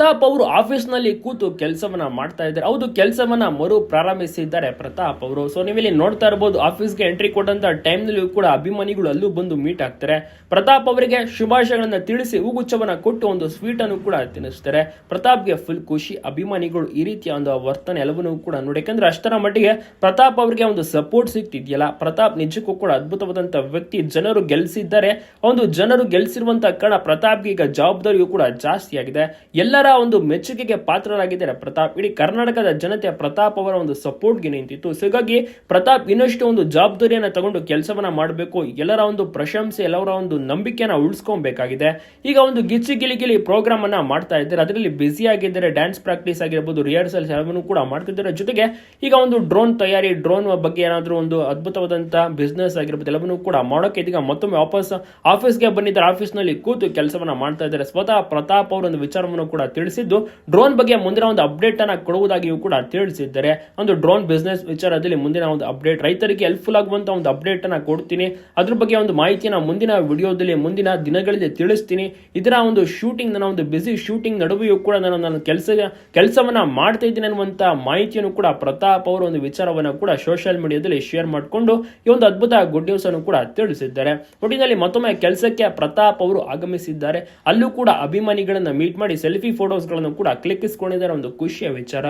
ಪ್ರತಾಪ್ ಅವರು ಆಫೀಸ್ನಲ್ಲಿ ಕೂತು ಕೆಲಸವನ್ನ ಮಾಡ್ತಾ ಇದ್ದಾರೆ. ಹೌದು, ಕೆಲಸವನ್ನ ಮರು ಪ್ರಾರಂಭಿಸಿದ್ದಾರೆ ಪ್ರತಾಪ್ ಅವರು. ಸೊ ನೀವಿಲ್ಲಿ ನೋಡ್ತಾ ಇರಬಹುದು ಆಫೀಸ್ಗೆ ಎಂಟ್ರಿ ಕೊಟ್ಟಂತ ಟೈಮ್ನಲ್ಲಿ ಕೂಡ ಅಭಿಮಾನಿಗಳು ಅಲ್ಲೂ ಬಂದು ಮೀಟ್ ಆಗ್ತಾರೆ. ಪ್ರತಾಪ್ ಅವರಿಗೆ ಶುಭಾಶಯಗಳನ್ನ ತಿಳಿಸಿ, ಹೂಗುಚ್ಛವನ್ನ ಕೊಟ್ಟು ಒಂದು ಸ್ವೀಟ್ ಅನ್ನು ಕೂಡ ತಿನ್ನಿಸ್ತಾರೆ. ಪ್ರತಾಪ್ಗೆ ಫುಲ್ ಖುಷಿ. ಅಭಿಮಾನಿಗಳು ಈ ರೀತಿಯ ಒಂದು ವರ್ತನೆ ಎಲ್ಲವನ್ನೂ ಕೂಡ ನೋಡಿ. ಯಾಕಂದ್ರೆ ಅಷ್ಟರ ಮಟ್ಟಿಗೆ ಪ್ರತಾಪ್ ಅವರಿಗೆ ಒಂದು ಸಪೋರ್ಟ್ ಸಿಗ್ತಿದೆಯಲ್ಲ ಪ್ರತಾಪ್ ನಿಜಕ್ಕೂ ಕೂಡ ಅದ್ಭುತವಾದಂತ ವ್ಯಕ್ತಿ. ಜನರು ಗೆಲ್ಸಿದ್ದಾರೆ. ಒಂದು ಜನರು ಗೆಲ್ಸಿರುವಂತ ಕಾರಣ ಪ್ರತಾಪ್ಗೆ ಈಗ ಜವಾಬ್ದಾರಿಯೂ ಕೂಡ ಜಾಸ್ತಿ ಆಗಿದೆ ಎಲ್ಲರ ಒಂದು ಮೆಚ್ಚುಗೆಗೆ ಪಾತ್ರರಾಗಿದ್ದಾರೆ. ಪ್ರತಾಪ್, ಇಡೀ ಕರ್ನಾಟಕದ ಜನತೆ ಪ್ರತಾಪ್ ಅವರ ಒಂದು ಸಪೋರ್ಟ್ಗೆ ನಿಂತಿತ್ತು. ಸೊ ಹೀಗಾಗಿ ಪ್ರತಾಪ್ ಇನ್ನಷ್ಟು ಒಂದು ಜವಾಬ್ದಾರಿಯನ್ನ ತಗೊಂಡು ಕೆಲಸವನ್ನ ಮಾಡಬೇಕು. ಎಲ್ಲರ ಒಂದು ಪ್ರಶಂಸೆ, ಎಲ್ಲರ ಒಂದು ನಂಬಿಕೆಯನ್ನ ಉಳಿಸ್ಕೊಬೇಕಾಗಿದೆ. ಈಗ ಒಂದು ಗಿಚ್ಚಿ ಗಿಲಿ ಗಿಲಿ ಪ್ರೋಗ್ರಾಮ್ ಅನ್ನ ಮಾಡ್ತಾ ಇದ್ದಾರೆ. ಅದರಲ್ಲಿ ಬ್ಯುಸಿ ಆಗಿದ್ದಾರೆ. ಡ್ಯಾನ್ಸ್ ಪ್ರಾಕ್ಟೀಸ್ ಆಗಿರ್ಬೋದು ರಿಹರ್ಸಲ್ ಎಲ್ಲವನ್ನು ಕೂಡ ಮಾಡ್ತಿದ್ದಾರೆ. ಜೊತೆಗೆ ಈಗ ಒಂದು ಡ್ರೋನ್ ತಯಾರಿ ಡ್ರೋನ್ ಬಗ್ಗೆ ಏನಾದರೂ ಒಂದು ಅದ್ಭುತವಾದಂತಹ ಬಿಸ್ನೆಸ್ ಆಗಿರ್ಬೋದು, ಎಲ್ಲವನ್ನೂ ಕೂಡ ಮಾಡೋಕೆ ಇದೀಗ ಮತ್ತೊಮ್ಮೆ ವಾಪಸ್ ಆಫೀಸ್ಗೆ ಬಂದಿದ್ದಾರೆ. ಆಫೀಸ್ನಲ್ಲಿ ಕೂತು ಕೆಲಸವನ್ನ ಮಾಡ್ತಾ ಇದ್ದಾರೆ. ಸ್ವತಃ ಪ್ರತಾಪ್ ಅವರ ಒಂದು ವಿಚಾರವನ್ನು ಕೂಡ ತಿಳಿಸಿದ್ದು. ಡ್ರೋನ್ ಬಗ್ಗೆ ಮುಂದಿನ ಒಂದು ಅಪ್ಡೇಟ್ ಅನ್ನ ಕೊಡುವುದಾಗಿಯೂ ಕೂಡ ತಿಳಿಸಿದ್ದಾರೆ. ಒಂದು ಡ್ರೋನ್ ಬಿಸ್ನೆಸ್ ವಿಚಾರದಲ್ಲಿ ಮುಂದಿನ ಒಂದು ಅಪ್ಡೇಟ್ ರೈತರಿಗೆ ಹೆಲ್ಪ್ಫುಲ್ ಆಗುವಂತಹ ಒಂದು ಅಪ್ಡೇಟ್ ಅನ್ನ ಕೊಡ್ತೀನಿ. ಅದ್ರ ಬಗ್ಗೆ ಒಂದು ಮಾಹಿತಿಯನ್ನು ಮುಂದಿನ ವಿಡಿಯೋದಲ್ಲಿ ಮುಂದಿನ ದಿನಗಳಲ್ಲಿ ತಿಳಿಸ್ತೀನಿ. ಇದರ ಒಂದು ಶೂಟಿಂಗ್ ನನ್ನ ಒಂದು ಬಿಸಿ ಶೂಟಿಂಗ್ ನಡುವೆಯೂ ಕೂಡ ನಾನು ನನ್ನ ಕೆಲಸ, ಕೆಲಸವನ್ನ ಮಾಡ್ತಾ ಇದ್ದೀನಿ ಅನ್ನುವಂತ ಮಾಹಿತಿಯನ್ನು ಕೂಡ ಪ್ರತಾಪ್ ಅವರ ಒಂದು ವಿಚಾರವನ್ನು ಕೂಡ ಸೋಷಿಯಲ್ ಮೀಡಿಯಾದಲ್ಲಿ ಶೇರ್ ಮಾಡಿಕೊಂಡು ಈ ಒಂದು ಅದ್ಭುತ ಗುಡ್ ನ್ಯೂಸ್ ಅನ್ನು ಕೂಡ ತಿಳಿಸಿದ್ದಾರೆ. ಒಟ್ಟಿನಲ್ಲಿ ಮತ್ತೊಮ್ಮೆ ಕೆಲಸಕ್ಕೆ ಪ್ರತಾಪ್ ಅವರು ಆಗಮಿಸಿದ್ದಾರೆ. ಅಲ್ಲೂ ಕೂಡ ಅಭಿಮಾನಿಗಳನ್ನ ಮೀಟ್ ಮಾಡಿ ಸೆಲ್ಫಿ ಫೋಟೋಸ್ಗಳನ್ನು ಕೂಡ ಕ್ಲಿಕ್ಕಿಸ್ಕೊಂಡಿದ್ದಾರೆ ಒಂದು ಖುಷಿಯ ವಿಚಾರ.